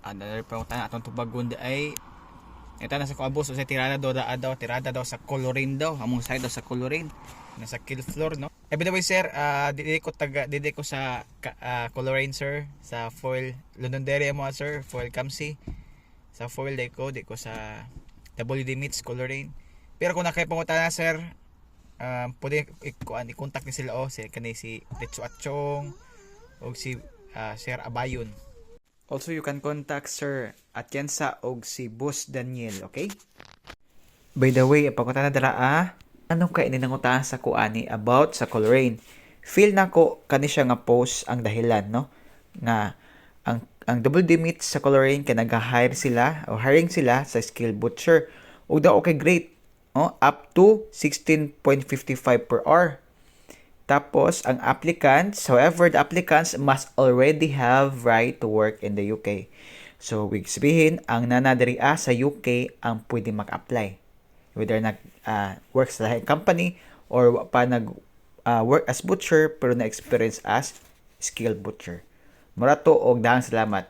Ano na pa tanan atong tubagon di ay ito na sa kuabos sa tirada daw da daw tirada daw sa colorin daw. Among side daw sa colorin nasa kill floor no? Eh by the way sir ah, dili ko taga dili ko sa ka- ah, colorin sir. Sa foil Londonderry mo sir foil Camsi sa foil di ko di ko sa WD Meets colorin pero kung nakay pangutana sir um, pwede ikuan i-contact ni sila o si kanay si Tetsu Atchong o si ah, Sir Abayon Also, you can contact Sir Atienza og si Boss Daniel, okay? By the way, pagkunta na dara ah, anong kainin ng utahan sa kuani about sa Coleraine? Feel na ko kani siya nga post ang dahilan, no? Nga ang ang double D meet sa Coleraine kay nag-hire sila o hiring sila sa skill butcher. Ug daw okay great, no? Up to 16.55 per hour. Tapos, ang applicants, however, the applicants must already have right to work in the UK. So, wig sabihin, ang nanadiriya sa UK ang pwede mag-apply. Whether nag work sa lahing company or pa nag ah, work as butcher pero na-experience as skilled butcher. Murato og dahang salamat.